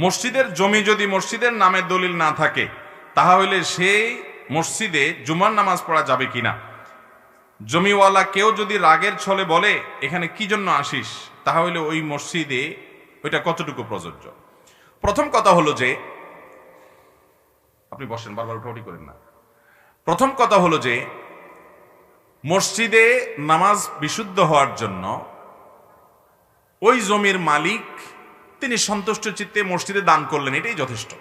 মসজিদের জমি যদি মসজিদের নামে দলিল না থাকে, তাহলে সেই মসজিদে জুমার নামাজ পড়া যাবে কিনা? জমিওয়ালা কেউ যদি রাগের ছলে বলে, এখানে কি জন্য আসিস? তাহলে ওই মসজিদে ওইটা কতটুকু প্রযোজ্য? প্রথম কথা হলো যে, আপনি বসেন, বারবার উঠাউটি করেন না। প্রথম কথা হলো যে, মসজিদে নামাজ বিশুদ্ধ হওয়ার জন্য ওই জমির মালিক তিনি সন্তুষ্ট চিত্তে মসজিদে দান করলেন, এটাই যথেষ্ট।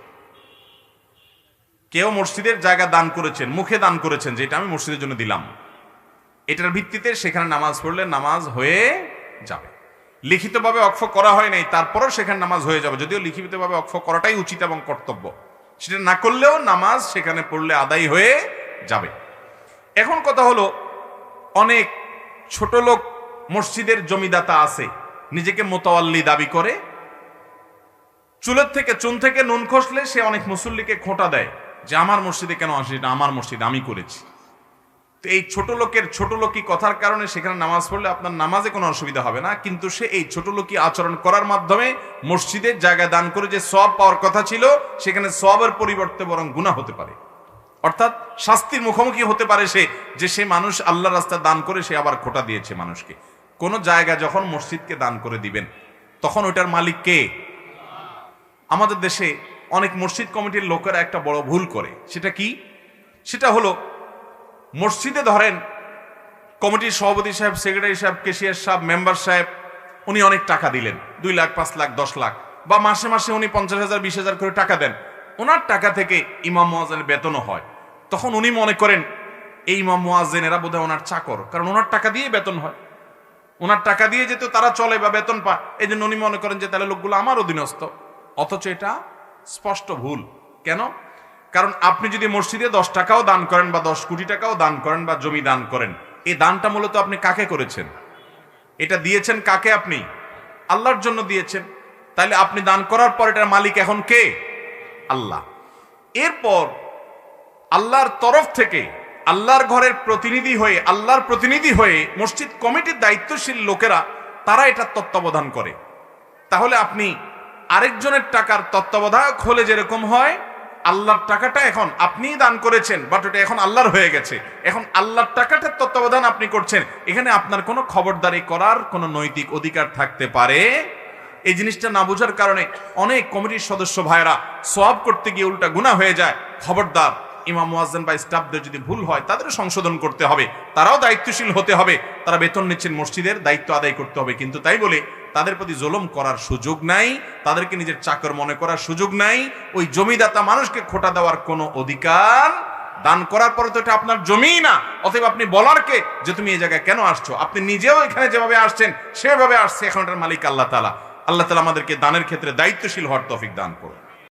কেউ মসজিদের জায়গা দান করেছেন, মুখে দান করেছেন যে এটা আমি মসজিদের জন্য দিলাম। এটার ভিত্তিতে সেখানে নামাজ পড়লে নামাজ হয়ে যাবে। লিখিতভাবে অক্ষ করা হয় নাই, তারপরও সেখানে নামাজ হয়ে যাবে। যদিও লিখিতভাবে অক্ষ করাটাই উচিত এবং কর্তব্য। সেটা না করলেও নামাজ সেখানে পড়লে আদায় হয়ে যাবে। এখন কথা হলো, অনেক ছোট লোক মসজিদের জমিদাতা আছে, নিজেকে মোতাওয়াল্লি দাবি করে চুলের থেকে, চুন থেকে নুন খসলে সে অনেক মুসল্লিকে খোঁটা দেয় যে আমার মসজিদে কেন আসে এটা আমার মসজিদ আমি করেছি। তো এই ছোট লোকের ছোট লোকই কথার কারণে সেখানে নামাজ পড়লে আপনার নামাজে কোনো অসুবিধা হবে না, কিন্তু সে এই ছোট লোকই আচরণ করার মাধ্যমে মসজিদের জায়গায় দান করে যে সব পাওয়ার কথা ছিল, সেখানে সবের পরিবর্তে বরং গুণা হতে পারে। অর্থাৎ শাস্তির মুখোমুখি হতে পারে সে, যে সে মানুষ আল্লাহ রাস্তা দান করে সে আবার খোটা দিয়েছে মানুষকে। কোন জায়গা যখন মসজিদকে দান করে দিবেন, তখন ওটার মালিক কে? আমাদের দেশে অনেক মসজিদ কমিটির লোকেরা একটা বড় ভুল করে। সেটা কি? সেটা হলো, মসজিদে ধরেন, কমিটির সভাপতি সাহেব, সেক্রেটারি সাহেব, কেশিয়ার সাহেব, মেম্বার সাহেব, উনি অনেক টাকা দিলেন। দুই লাখ, পাঁচ লাখ, দশ লাখ। বা মাসে মাসে উনি পঞ্চাশ হাজার, বিশ হাজার করে টাকা দেন। ওনার টাকা থেকে ইমাম মোয়াজেনের বেতনও হয়। তখন উনি মনে করেন, এই ইমাম মোয়াজেন এরা বোধহয় ওনার চাকর, কারণ ওনার টাকা দিয়ে বেতন হয়। ওনার টাকা দিয়ে যেহেতু তারা চলে বা বেতন পায় এই জন্য উনি মনে করেন যে তাহলে লোকগুলো আমার অধীনস্থ অথচ এটা স্পষ্ট ভুল। কেন? কারণ আপনি যদি মসজিদে দশ টাকাও দান করেন বা দশ কোটি টাকাও দান করেন বা জমি দান করেন, এই দানটা মূলত আপনি কাকে করেছেন? এটা দিয়েছেন কাকে আপনি? আল্লাহর জন্য দিয়েছেন। তাহলে আপনি দান করার পর এটার মালিক এখন কে? আল্লাহ। এরপর আল্লাহর তরফ থেকে আল্লাহর ঘরের প্রতিনিধি হয়ে, আল্লাহর প্রতিনিধি হয়ে মসজিদ কমিটির দায়িত্বশীল লোকেরা, তারা এটা তত্ত্বাবধান করে। তাহলে আপনি আরেকজনের টাকার তত্ত্বাবধায়ক হলে যেরকম হয়, আল্লাহর টাকাটা এখন আপনিই দান করেছেন বাট ওটা এখন আল্লাহর হয়ে গেছে। এখন আল্লাহর টাকাটার তত্ত্বাবধান আপনি করছেন। এখানে আপনার কোনো খবরদারি করার কোনো নৈতিক অধিকার থাকতে পারে। এই জিনিসটা না বোঝার কারণে অনেক কমিটির সদস্য ভাইরা সব করতে গিয়ে উল্টা গুণা হয়ে যায়। খবরদার, ইমাম, মুয়াজ্জেন বা স্টাফদের যদি ভুল হয় তাদের সংশোধন করতে হবে। তারাও দায়িত্বশীল হতে হবে। তারা বেতন নিচ্ছেন মসজিদের, দায়িত্ব আদায় করতে হবে। কিন্তু তাই বলে তাদের প্রতি জুলুম করার সুযোগ নাই, তাদেরকে নিজের চাকর মনে করার সুযোগ নাই, ওই জমিদাতা মানুষকে খোটা দেওয়ার কোনো অধিকার দান করার পরে তো এটা আপনার জমি না। অতএব আপনি বলার কে যে তুমি এই জায়গায় কেন আসছো? আপনি নিজেও এখানে যেভাবে আসছেন, সেভাবে আসছে, এখন মালিক আল্লাহ তালা আল্লাহ তালা আমাদেরকে দানের ক্ষেত্রে দায়িত্বশীল হওয়ার তফিক দান করুন।